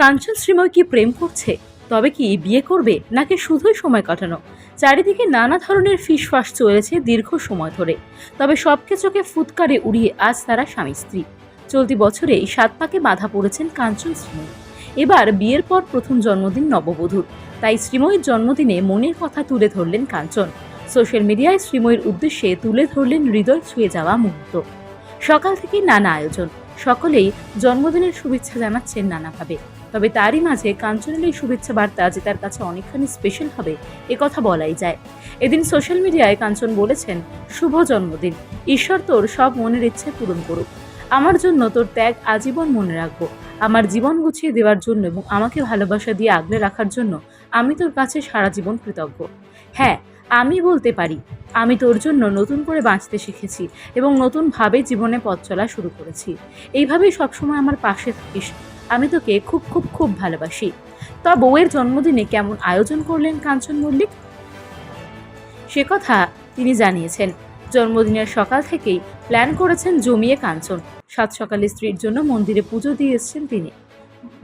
কাঞ্চন শ্রীময় কি প্রেম করছে? তবে কি বিয়ে করবে নাকি শুধুই সময় কাটানো? চারিদিকে নানা ধরনের ফিসফাস চলেছে দীর্ঘ সময় ধরে। তবে সব কিছুকে ফুৎকারে উড়িয়ে আজ তারা স্বামী স্ত্রী। চলতি বছরে সাত পাকে বাধা পড়েছেন কাঞ্চন শ্রীময়। এবার বিয়ের পর প্রথম জন্মদিন নববধূর। তাই শ্রীময়ীর জন্মদিনে মনের কথা তুলে ধরলেন কাঞ্চন। সোশ্যাল মিডিয়ায় শ্রীময়ীর উদ্দেশ্যে তুলে ধরলেন হৃদয় ছুঁয়ে যাওয়া মুহূর্ত। সকাল থেকে নানা আয়োজন। সকলেই জন্মদিনের শুভেচ্ছা জানাচ্ছেন নানাভাবে। তবে তারই মাঝে কাঞ্চনের এই শুভেচ্ছা বার্তা যে তার কাছে অনেকখানি স্পেশাল হবে কথা বলাই যায়। এদিন সোশ্যাল মিডিয়ায় কাঞ্চন বলেছেন, শুভ জন্মদিন। ঈশ্বর তোর সব মনের ইচ্ছে পূরণ করুক। আমার জন্য তোর ত্যাগ আজীবন মনে রাখব। আমার জীবন গুছিয়ে দেওয়ার জন্য এবং আমাকে ভালোবাসা দিয়ে আগলে রাখার জন্য আমি তোর কাছে সারা জীবন কৃতজ্ঞ। হ্যাঁ আমি বলতে পারি, আমি তোর জন্য নতুন করে বাঁচতে শিখেছি এবং নতুনভাবে জীবনে পথ চলা শুরু করেছি। এইভাবেই সবসময় আমার পাশে থাকিস। আমি তোকে খুব খুব খুব ভালোবাসি। তা বউয়ের জন্মদিনে কেমন আয়োজন করলেন কাঞ্চন মল্লিক? সে কথা তিনি জানিয়েছেন। জন্মদিনের সকাল থেকেই প্ল্যান করেছেন জমিয়ে কাঞ্চন। সাত সকালে স্ত্রীর জন্য মন্দিরে পুজো দিয়ে এসেছেন তিনি।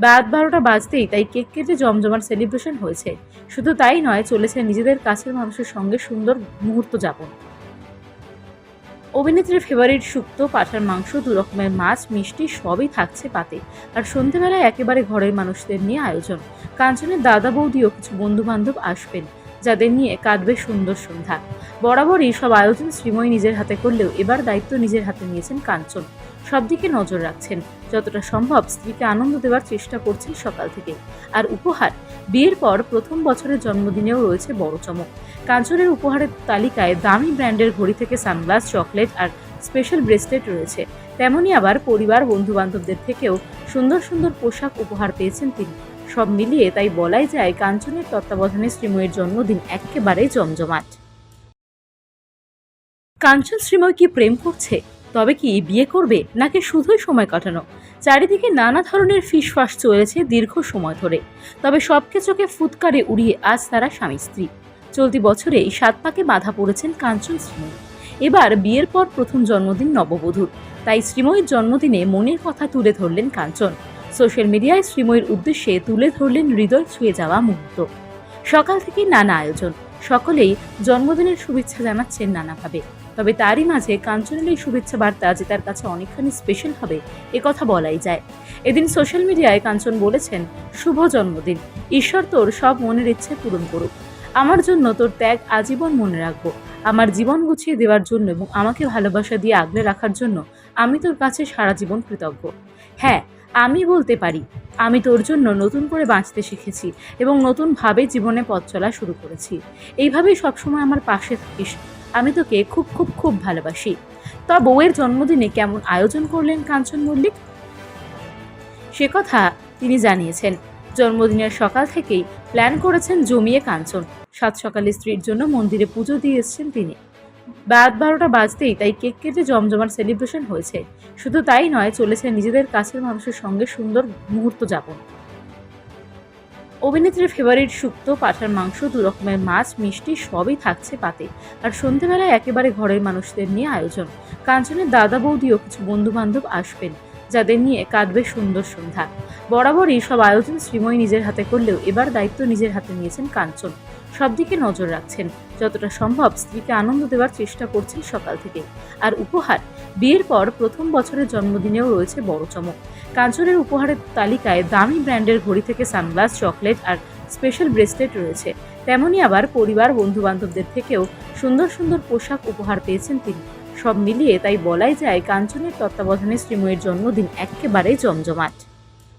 রাত বারোটা বাজতেই তাই কেক কেটে জমজমার সেলিব্রেশন হয়েছে। শুধু তাই নয়, চলেছে নিজেদের কাছের মানুষের সঙ্গে সুন্দর মুহূর্ত যাপন। অভিনেত্রীর ফেভারিট শুক্তো, পাঠার মাংস, দু রকমের মাছ, মিষ্টি সবই থাকছে পাতে। আর সন্ধেবেলায় একেবারে ঘরের মানুষদের নিয়ে আয়োজন। কাঞ্চনের দাদা বৌদিও কিছু বন্ধুবান্ধব আসবেন, যাদের নিয়ে কাঁদবে সুন্দর সন্ধ্যা। বরাবরই সব আয়োজন শ্রীময় নিজের হাতে করলেও এবার দায়িত্ব নিজের হাতে নিয়েছেন কাঞ্চন। সব দিকে নজর রাখছেন। যতটা সম্ভব স্ত্রীকে আনন্দ দেওয়ার চেষ্টা করছেন সকাল থেকে। আর উপহার, বিয়ের পর প্রথম বছরের জন্মদিনেও রয়েছে বড় চমক। কাঞ্চনের উপহারের তালিকায় দামি ব্র্যান্ডের ঘড়ি থেকে সানগ্লাস, চকলেট আর স্পেশাল ব্রেসলেট রয়েছে। তেমনই আবার পরিবার বন্ধু বান্ধবদের থেকেও সুন্দর সুন্দর পোশাক উপহার পেয়েছেন তিনি। সব মিলিয়ে তাই বলাই যায় কাঞ্চনের তত্ত্বাবধানে শ্রীময়ের জন্মদিন একেবারে জমজমাট। কাঞ্চন শ্রীময় কি প্রেম করছে? তবে কি বিয়ে করবে নাকি শুধুই সময় কাটানো? চারিদিকে নানা ধরনের ফিসফাস চলেছে দীর্ঘ সময় ধরে। তবে সব কিছুকে ফুৎকারে উড়িয়ে আজ তারা স্বামী স্ত্রী। চলতি বছরে সাত পাকে বাধা পড়েছেন কাঞ্চন শ্রীময়ী। এবার বিয়ের পর প্রথম জন্মদিন নববধূর। তাই শ্রীময়ীর জন্মদিনে মনের কথা তুলে ধরলেন কাঞ্চন। সোশ্যাল মিডিয়ায় শ্রীময়ীর উদ্দেশ্যে তুলে ধরলেন হৃদয় ছুঁয়ে যাওয়া মুহূর্ত। সকাল থেকে নানা আয়োজন। সকলেই জন্মদিনের শুভেচ্ছা জানাচ্ছেন নানাভাবে। তবে তারই মাঝে কাঞ্চনের এই শুভেচ্ছা বার্তা যে তার কাছে অনেকখানি স্পেশাল হবে কথা বলাই যায়। এদিন সোশ্যাল মিডিয়ায় কাঞ্চন বলেছেন, শুভ জন্মদিন। ঈশ্বর তোর সব মনের ইচ্ছে পূরণ করুক। আমার জন্য তোর ত্যাগ আজীবন মনে রাখব। আমার জীবন গুছিয়ে দেওয়ার জন্য এবং আমাকে ভালোবাসা দিয়ে আগলে রাখার জন্য আমি তোর কাছে সারা জীবন কৃতজ্ঞ। হ্যাঁ আমি বলতে পারি, আমি তোর জন্য নতুন করে বাঁচতে শিখেছি এবং নতুনভাবে জীবনে পথ চলা শুরু করেছি। এইভাবেই সবসময় আমার পাশে থাকিস। আমি তোকে খুব খুব খুব ভালোবাসি। তা বউয়ের জন্মদিনে কেমন আয়োজন করলেন কাঞ্চন মল্লিক? সে কথা তিনি জানিয়েছেন। জন্মদিনের সকাল থেকেই প্ল্যান করেছেন জমিয়ে কাঞ্চন। সাত সকালে স্ত্রীর জন্য মন্দিরে পুজো দিয়ে এসেছেন তিনি। রাত বারোটা বাজতেই তাই কেক কেটে জমজমার সেলিব্রেশন হয়েছে। শুধু তাই নয়, চলেছে নিজেদের কাছের মানুষের সঙ্গে সুন্দর মুহূর্ত যাপন। অভিনেত্রীর ফেভারিট শুক্তো, পাঠার মাংস, দু রকমের মাছ, মিষ্টি সবই থাকছে পাতে। আর সন্ধেবেলায় একেবারে ঘরের মানুষদের নিয়ে আয়োজন। কাঞ্চনের দাদা বৌদিও কিছু বন্ধু বান্ধব আসবেন। যাদের নিয়ে কাঁদবে সুন্দর সন্ধ্যা। বরাবরই সব আয়োজন শ্রীময়ী নিজের হাতে করলেও এবার দায়িত্ব নিজের হাতে নিয়েছেন কাঞ্চন। সব দিকে নজর রাখছেন। যতটা সম্ভব স্ত্রীকে আনন্দ দেওয়ার চেষ্টা করছেন সকাল থেকে। আর উপহার? বিয়ের পর প্রথম বছরের জন্মদিনেও রয়েছে বড় চমক। কাঞ্চনের উপহারের তালিকায় দামি ব্র্যান্ডের ঘড়ি থেকে সানগ্লাস, চকলেট আর স্পেশাল ব্রেসলেট রয়েছে। তেমনই আবার পরিবার বন্ধু বান্ধবদের থেকেও সুন্দর সুন্দর পোশাক উপহার পেয়েছেন তিনি। সব মিলিয়ে তাই বলাই যায় কাঞ্চনের তত্ত্বাবধানে শ্রীময়ের জন্মদিন একেবারে জমজমাট।